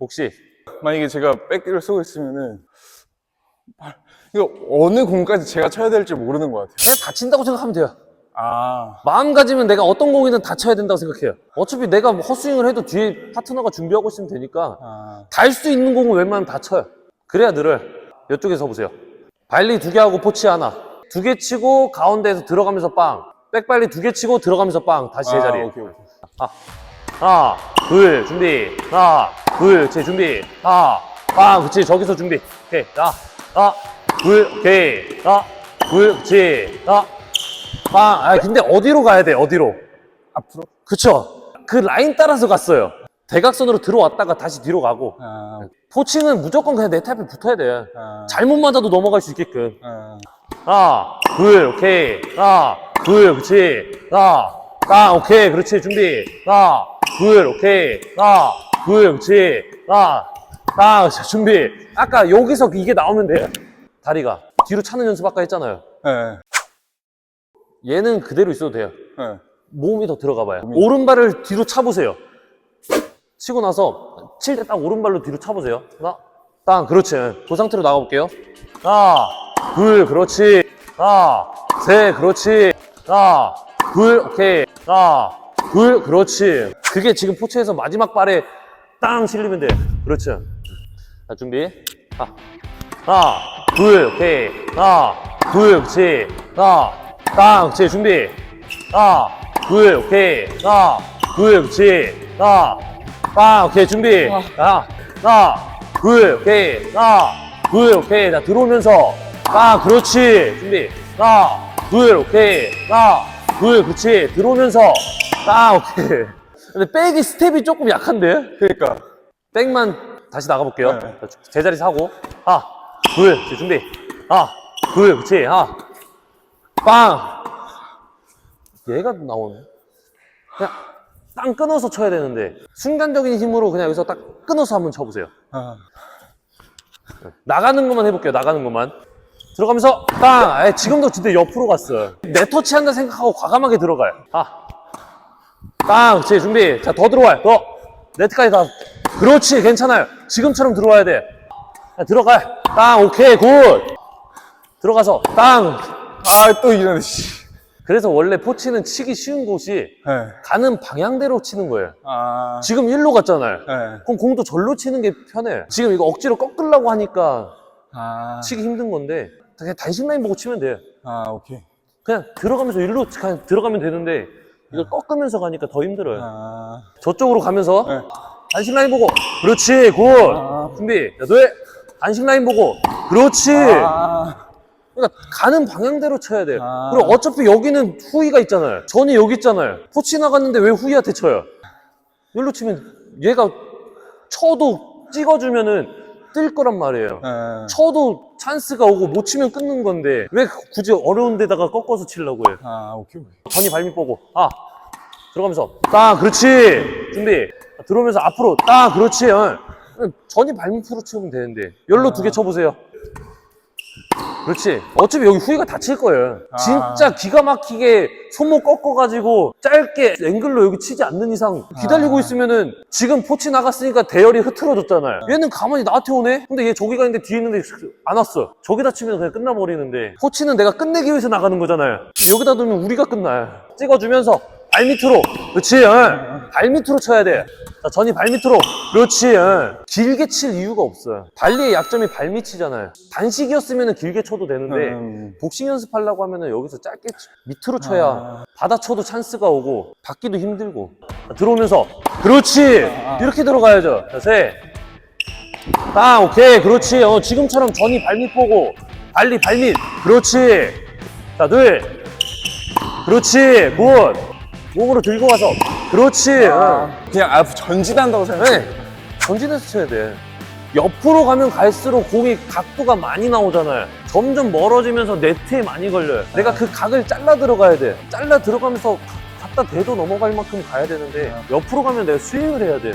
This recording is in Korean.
복시. 만약에 제가 백기를 쓰고 있으면은 발- 이거 어느 공까지 제가 쳐야 될지 모르는 것 같아요. 그냥 다친다고 생각하면 돼요. 아, 마음가짐은 내가 어떤 공이든 다 쳐야 된다고 생각해요. 어차피 내가 뭐 헛스윙을 해도 뒤에 파트너가 준비하고 있으면 되니까 아, 달 수 있는 공은 웬만하면 다 쳐요. 그래야 늘어요. 이쪽에서 보세요. 발리 두 개 하고 포치 하나. 두 개 치고 가운데에서 들어가면서 빵. 백발리 두 개 치고 들어가면서 빵. 다시 제자리. 아, 오케이, 오케이. 하나, 둘, 준비. 하나, 둘, 제 준비. 하나, 빵. 그치. 저기서 준비. 오케이. 하나, 하나, 둘, 오케이. 하나, 둘, 그치. 하나, 빵. 아, 근데 어디로 가야 돼? 어디로? 앞으로? 그쵸. 그 라인 따라서 갔어요. 대각선으로 들어왔다가 다시 뒤로 가고. 아, 포칭은 무조건 그냥 네트 앞에 붙어야 돼. 아, 잘못 맞아도 넘어갈 수 있게끔. 아, 하나, 둘, 오케이. 하나, 둘, 그렇지. 하나, 땅, 오케이. 그렇지. 준비. 하나, 둘, 오케이. 하나, 둘, 그렇지. 하나, 땅, 자, 준비. 아까 여기서 이게 나오면 돼요. 다리가. 뒤로 차는 연습 아까 했잖아요. 네, 얘는 그대로 있어도 돼요. 네. 몸이 더 들어가 봐요. 오른발을 뒤로 차보세요. 치고 나서 칠 때 딱 오른발로 뒤로 차보세요. 하나, 땅, 그렇지. 그 상태로 나가볼게요. 하나, 둘, 그렇지. 하나, 셋, 그렇지. 하나, 둘, 오케이. 하나, 둘, 그렇지. 그게 지금 포체에서 마지막 발에 땅 실리면 돼. 그렇지. 자, 준비. 하. 하나, 둘, 오케이. 하나, 둘, 그렇지. 하나, 땅, 그렇지. 준비. 하나, 둘, 오케이. 하나, 둘, 그렇지. 하나, 빵, 오케이. 준비. 하나, 하나, 둘, 오케이. 하나, 둘, 오케이. 자, 들어오면서. 빵, 그렇지. 준비. 하나, 둘, 오케이. 하나, 둘, 그렇지. 들어오면서. 빵, 오케이. 근데 백이 스텝이 조금 약한데? 그러니까. 백만 다시 나가볼게요. 네. 제자리 사고. 하나, 둘, 이제 준비. 하나, 둘, 그렇지. 하나, 빵. 얘가 나오네. 그냥 땅 끊어서 쳐야 되는데 순간적인 힘으로 그냥 여기서 딱 끊어서 한번 쳐보세요. 아, 나가는 것만 해볼게요. 나가는 것만. 들어가면서 땅. 아, 지금도 진짜 옆으로 갔어요. 내 터치한다 생각하고 과감하게 들어가요. 아, 땅. 그렇지. 준비. 자, 더 들어와요. 더. 네트까지 다. 그렇지. 괜찮아요. 지금처럼 들어와야 돼. 자, 들어가요. 땅. 오케이. 굿. 들어가서 땅. 아, 또 이러네, 씨. 그래서 원래 포치는 치기 쉬운 곳이 네. 가는 방향대로 치는 거예요. 아, 지금 일로 갔잖아요. 네. 그럼 공도 절로 치는 게 편해요. 지금 이거 억지로 꺾으려고 하니까 아, 치기 힘든 건데 그냥 단식 라인 보고 치면 돼요. 아, 오케이. 그냥 들어가면서 일로 그냥 들어가면 되는데 이걸 꺾으면서 가니까 더 힘들어요. 아, 저쪽으로 가면서 네. 단식 라인 보고 그렇지 굿 아. 준비 야너의 단식 라인 보고 그렇지 아, 그러니까 가는 방향대로 쳐야 돼요. 아. 그리고 어차피 여기는 후위가 있잖아요. 전이 여기 있잖아요. 포치 나갔는데 왜 후위한테 쳐요? 여기로 치면 얘가 쳐도 찍어주면은 뜰 거란 말이에요. 네. 쳐도 찬스가 오고 못 치면 끊는 건데 왜 굳이 어려운 데다가 꺾어서 치려고 해요? 아, 오케이, 오케이. 전이 발밑 보고 아 들어가면서 딱 그렇지 준비 들어오면서 앞으로 딱 그렇지 어. 전이 발밑으로 치면 되는데 열로 두 개 쳐보세요 그렇지. 어차피 여기 후위가 다칠 거예요. 아. 진짜 기가 막히게 손목 꺾어가지고 짧게 앵글로 여기 치지 않는 이상 기다리고 아. 있으면은 지금 포치 나갔으니까 대열이 흐트러졌잖아요. 얘는 가만히 나한테 오네? 근데 얘 저기 가는데 뒤에 있는데 안 왔어. 저기다 치면 그냥 끝나버리는데. 포치는 내가 끝내기 위해서 나가는 거잖아요. 여기다 두면 우리가 끝나요. 찍어주면서 발 밑으로. 그렇지 응. 발 밑으로 쳐야 돼. 자, 전이 발 밑으로. 그렇지 응. 길게 칠 이유가 없어요. 발리의 약점이 발 밑이잖아요. 단식이었으면 길게 쳐도 되는데 음. 복싱 연습하려고 하면은 여기서 짧게 치- 밑으로 쳐야 아. 받아 쳐도 찬스가 오고 받기도 힘들고. 자, 들어오면서. 그렇지. 아. 이렇게 들어가야죠. 자셋딱 오케이. 그렇지. 어, 지금처럼 전이 발 밑 보고 발리 발 밑. 그렇지. 자 둘. 그렇지. 굿 몸으로 들고 가서 그렇지 아, 어. 그냥 앞 전진한다고 생각해. 네. 전진해서 쳐야 돼. 옆으로 가면 갈수록 공이 각도가 많이 나오잖아요. 점점 멀어지면서 네트에 많이 걸려요. 내가 그 각을 잘라 들어가야 돼. 잘라 들어가면서 갖다 대도 넘어갈 만큼 가야 되는데 옆으로 가면 내가 스윙을 해야 돼.